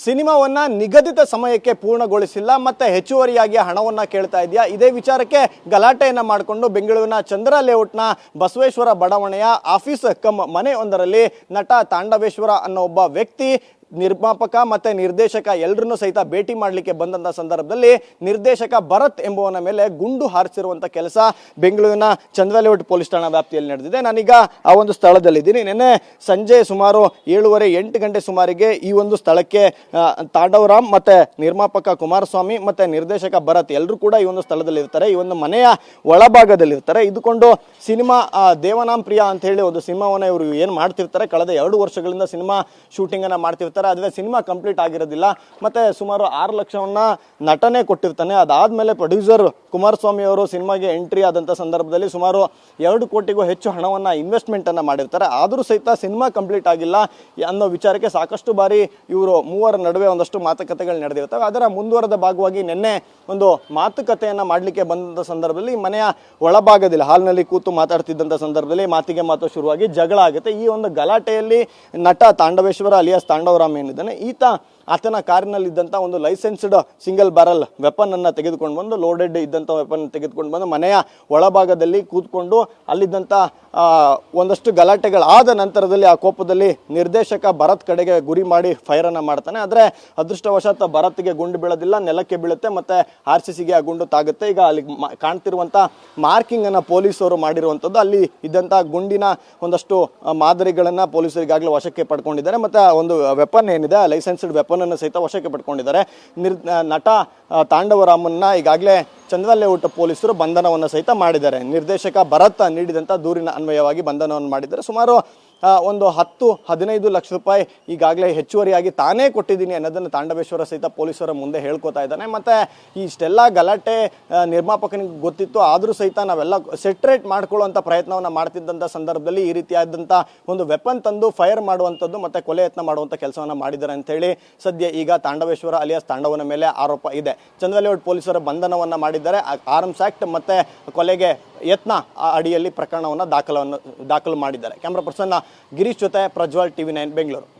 ಸಿನಿಮಾವನ್ನ ನಿಗದಿತ ಸಮಯಕ್ಕೆ ಪೂರ್ಣಗೊಳಿಸಿಲ್ಲ ಮತ್ತೆ ಹೆಚ್ಚುವರಿಯಾಗಿ ಹಣವನ್ನ ಕೇಳ್ತಾ ಇದೆಯಾ? ಇದೇ ವಿಚಾರಕ್ಕೆ ಗಲಾಟೆಯನ್ನ ಮಾಡಿಕೊಂಡು ಬೆಂಗಳೂರಿನ ಚಂದ್ರ ಲೇಔಟ್ನ ಬಸವೇಶ್ವರ ಬಡಾವಣೆಯ ಆಫೀಸ್ ಕಮ್ ಮನೆಯೊಂದರಲ್ಲಿ ನಟ ತಾಂಡವೇಶ್ವರ ಅನ್ನೋ ಒಬ್ಬ ವ್ಯಕ್ತಿ ನಿರ್ಮಾಪಕ ಮತ್ತೆ ನಿರ್ದೇಶಕ ಎಲ್ಲರನ್ನೂ ಸಹಿತ ಭೇಟಿ ಮಾಡಲಿಕ್ಕೆ ಬಂದಂಥ ಸಂದರ್ಭದಲ್ಲಿ ನಿರ್ದೇಶಕ ಭರತ್ ಎಂಬುವನ ಮೇಲೆ ಗುಂಡು ಹಾರಿಸಿರುವಂಥ ಕೆಲಸ ಬೆಂಗಳೂರಿನ ಚಂದ್ರಲೇಔಟ್ ಪೊಲೀಸ್ ಠಾಣಾ ವ್ಯಾಪ್ತಿಯಲ್ಲಿ ನಡೆದಿದೆ. ನಾನೀಗ ಆ ಒಂದು ಸ್ಥಳದಲ್ಲಿದ್ದೀನಿ. ನಿನ್ನೆ ಸಂಜೆ ಸುಮಾರು ಏಳುವರೆ ಎಂಟು ಗಂಟೆ ಸುಮಾರಿಗೆ ಈ ಒಂದು ಸ್ಥಳಕ್ಕೆ ತಾಂಡವರಾಮ್ ಮತ್ತೆ ನಿರ್ಮಾಪಕ ಕುಮಾರಸ್ವಾಮಿ ಮತ್ತೆ ನಿರ್ದೇಶಕ ಭರತ್ ಎಲ್ಲರೂ ಕೂಡ ಈ ಒಂದು ಸ್ಥಳದಲ್ಲಿ ಇರ್ತಾರೆ ಈ ಒಂದು ಮನೆಯ ಒಳಭಾಗದಲ್ಲಿ ಇರ್ತಾರೆ ಇದುಕೊಂಡು ಸಿನಿಮಾ ದೇವನಾಂ ಪ್ರಿಯ ಅಂತ ಹೇಳಿ ಒಂದು ಸಿನಿಮಾವನ್ನ ಇವರು ಏನು ಮಾಡ್ತಿರ್ತಾರೆ? ಕಳೆದ ಎರಡು ವರ್ಷಗಳಿಂದ ಸಿನಿಮಾ ಶೂಟಿಂಗ್ ಅನ್ನ ಆದರೆ ಸಿನಿಮಾ ಕಂಪ್ಲೀಟ್ ಆಗಿರೋದಿಲ್ಲ. ಮತ್ತೆ ಸುಮಾರು ಆರು ಲಕ್ಷವನ್ನ ನಟನೆ ಕೊಟ್ಟಿರ್ತಾನೆ. ಅದಾದಮೇಲೆ ಪ್ರೊಡ್ಯೂಸರ್ ಕುಮಾರಸ್ವಾಮಿ ಅವರು ಸಿನಿಮಾಗೆ ಎಂಟ್ರಿ ಆದಂಥ ಸಂದರ್ಭದಲ್ಲಿ ಸುಮಾರು ಎರಡು ಕೋಟಿಗೂ ಹೆಚ್ಚು ಹಣವನ್ನ ಇನ್ವೆಸ್ಟ್ಮೆಂಟನ್ನು ಮಾಡಿರ್ತಾರೆ. ಆದರೂ ಸಹಿತ ಸಿನಿಮಾ ಕಂಪ್ಲೀಟ್ ಆಗಿಲ್ಲ ಅನ್ನೋ ವಿಚಾರಕ್ಕೆ ಸಾಕಷ್ಟು ಬಾರಿ ಇವರು ಮೂವರ ನಡುವೆ ಒಂದಷ್ಟು ಮಾತುಕತೆಗಳು ನಡೆದಿರ್ತವೆ. ಅದರ ಮುಂದುವರೆದ ಭಾಗವಾಗಿ ನಿನ್ನೆ ಒಂದು ಮಾತುಕತೆಯನ್ನ ಮಾಡಲಿಕ್ಕೆ ಬಂದಂಥ ಸಂದರ್ಭದಲ್ಲಿ ಮನೆಯ ಒಳಭಾಗದಲ್ಲಿ ಹಾಲ್ನಲ್ಲಿ ಕೂತು ಮಾತಾಡ್ತಿದ್ದಂಥ ಸಂದರ್ಭದಲ್ಲಿ ಮಾತಿಗೆ ಮಾತು ಶುರುವಾಗಿ ಜಗಳ ಆಗುತ್ತೆ. ಈ ಒಂದು ಗಲಾಟೆಯಲ್ಲಿ ನಟ ತಾಂಡವೇಶ್ವರ ಅಲಿಯಾಸ್ ತಾಂಡವರಾಮ್ ස්වාමීන් වහන්සේ ඊතා ಆತನ ಕಾರಿನಲ್ಲಿದ್ದಂಥ ಒಂದು ಲೈಸೆನ್ಸ್ಡ್ ಸಿಂಗಲ್ ಬ್ಯಾರಲ್ ವೆಪನ್ ಅನ್ನು ತೆಗೆದುಕೊಂಡು ಬಂದು, ಲೋಡೆಡ್ ಇದ್ದಂಥ ವೆಪನ್ ತೆಗೆದುಕೊಂಡು ಬಂದು, ಮನೆಯ ಒಳಭಾಗದಲ್ಲಿ ಕೂತ್ಕೊಂಡು ಅಲ್ಲಿದ್ದಂಥ ಒಂದಷ್ಟು ಗಲಾಟೆಗಳಾದ ನಂತರದಲ್ಲಿ ಆ ಕೋಪದಲ್ಲಿ ನಿರ್ದೇಶಕ ಭರತ್ ಕಡೆಗೆ ಗುರಿ ಮಾಡಿ ಫೈರನ್ನು ಮಾಡ್ತಾನೆ. ಆದರೆ ಅದೃಷ್ಟವಶಾತ್ ಭರತ್ಗೆ ಗುಂಡು ಬೀಳೋದಿಲ್ಲ, ನೆಲಕ್ಕೆ ಬೀಳುತ್ತೆ, ಮತ್ತು ಆರ್ ಸಿ ಸಿಗೆ ಆ ಗುಂಡು ತಾಗುತ್ತೆ. ಈಗ ಅಲ್ಲಿ ಕಾಣ್ತಿರುವಂಥ ಮಾರ್ಕಿಂಗನ್ನು ಪೊಲೀಸರು ಮಾಡಿರುವಂಥದ್ದು ಅಲ್ಲಿ ಇದ್ದಂಥ ಗುಂಡಿನ ಒಂದಷ್ಟು ಮಾದರಿಗಳನ್ನು ಪೊಲೀಸರಿಗಾಗಲೇ ವಶಕ್ಕೆ ಪಡ್ಕೊಂಡಿದ್ದಾರೆ. ಮತ್ತು ಒಂದು ವೆಪನ್ ಏನಿದೆ ಲೈಸೆನ್ಸ್ಡ್ ವೆಪನ್ ಅನ್ನು ಸಹಿತ ವಶಕ್ಕೆ ಪಡ್ಕೊಂಡಿದ್ದಾರೆ. ನಿರ್ ನಟ ತಾಂಡವರಾಮನ್ನ ಈಗಾಗಲೇ ಚಂದ್ರಲೇಔಟ್ ಪೊಲೀಸರು ಬಂಧನವನ್ನು ಸಹಿತ ಮಾಡಿದ್ದಾರೆ. ನಿರ್ದೇಶಕ ಭರತ್ ನೀಡಿದಂಥ ದೂರಿನ ಅನ್ವಯವಾಗಿ ಬಂಧನವನ್ನು ಮಾಡಿದ್ದಾರೆ. ಸುಮಾರು ಒಂದು ಹತ್ತು, ಹದಿನೈದು ಲಕ್ಷ ರೂಪಾಯಿ ಈಗಾಗಲೇ ಹೆಚ್ಚುವರಿಯಾಗಿ ತಾನೇ ಕೊಟ್ಟಿದ್ದೀನಿ ಅನ್ನೋದನ್ನು ತಾಂಡವೇಶ್ವರ ಸಹಿತ ಪೊಲೀಸರ ಮುಂದೆ ಹೇಳ್ಕೊತಾ ಇದ್ದಾನೆ. ಮತ್ತು ಇಷ್ಟೆಲ್ಲ ಗಲಾಟೆ ನಿರ್ಮಾಪಕನಿಗೆ ಗೊತ್ತಿತ್ತು. ಆದರೂ ಸಹಿತ ನಾವೆಲ್ಲ ಸೆಟ್ರೇಟ್ ಮಾಡ್ಕೊಳ್ಳುವಂಥ ಪ್ರಯತ್ನವನ್ನು ಮಾಡ್ತಿದ್ದಂಥ ಸಂದರ್ಭದಲ್ಲಿ ಈ ರೀತಿಯಾದಂಥ ಒಂದು ವೆಪನ್ ತಂದು ಫೈರ್ ಮಾಡುವಂಥದ್ದು ಮತ್ತು ಕೊಲೆ ಯತ್ನ ಮಾಡುವಂಥ ಕೆಲಸವನ್ನು ಮಾಡಿದ್ದಾರೆ ಅಂತ ಹೇಳಿ ಸದ್ಯ ಈಗ ತಾಂಡವೇಶ್ವರ ಅಲಿಯಾಸ್ ತಾಂಡವನ ಮೇಲೆ ಆರೋಪ ಇದೆ. ಚಂದ್ರಲೇಔಟ್ ಪೊಲೀಸರ ಬಂಧನವನ್ನು ಮಾಡಿದ್ದಾರೆ. ಆರ್ಮ್ಸ್ ಆ್ಯಕ್ಟ್ ಮತ್ತು ಕೊಲೆಗೆ ಯತ್ನ ಆ ಅಡಿಯಲ್ಲಿ ಪ್ರಕರಣವನ್ನು ದಾಖಲವನ್ನು, ದಾಖಲು ಮಾಡಿದ್ದಾರೆ. ಕ್ಯಾಮ್ರಾ ಪರ್ಸನ್ ಗಿರೀಶ್ ಜೊತೆ ಪ್ರಜ್ವಲ್ ಟಿವಿ ನೈನ್, ಬೆಂಗಳೂರು.